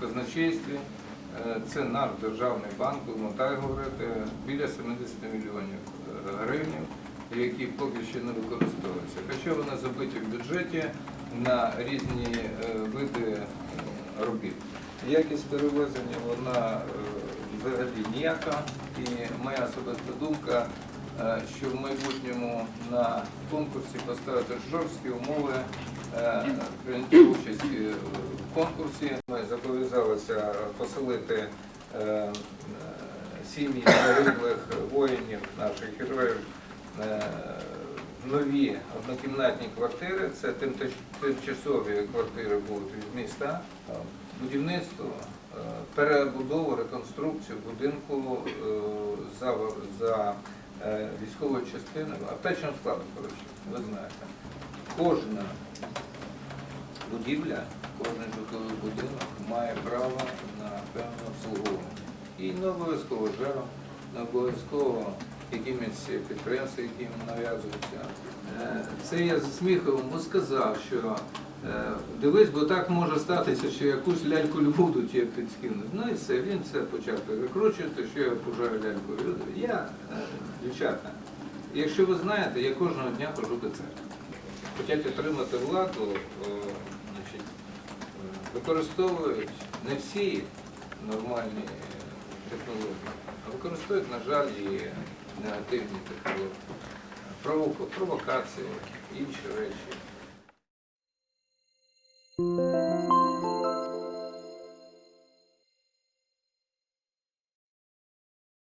казначействі. Е, Це наш державний банк, будемо так говорити, біля 70 мільйонів е, гривень, які поки що не використовуються. Хоча вони забиті в бюджеті на різні е, види робіт. Якість перевезення вона взагалі ніяка. І моя особиста думка, що в майбутньому на конкурсі поставити жорсткі умови прийняття участі в конкурсі. Зобов'язалися поселити е, е, сім'ї загиблих воїнів, наших героїв. е, Нові однокімнатні квартири, це тимчасові квартири будуть від міста. Будівництво, перебудову, реконструкцію будинку за, за військовою частиною, аптечним складом, коротше, ви знаєте. Кожна будівля, кожен житловий будинок має право на певне обслуговування. І не обов'язково ЖЕРом, не обов'язково якимись підприємствами, які нав'язуються. Е, Це я з сміхом сказав, що е, дивись, бо так може статися, що якусь ляльку Львуду тебе підскинуть. Ну і все, він це почав перекручувати, що я пужаю ляльку Львуду. Я, е, дівчата, якщо ви знаєте, я кожного дня хожу до церкви. Хочуть отримати владу, використовують не всі нормальні технології, а використовують, на жаль, і негативні технології. Провокації, інші речі.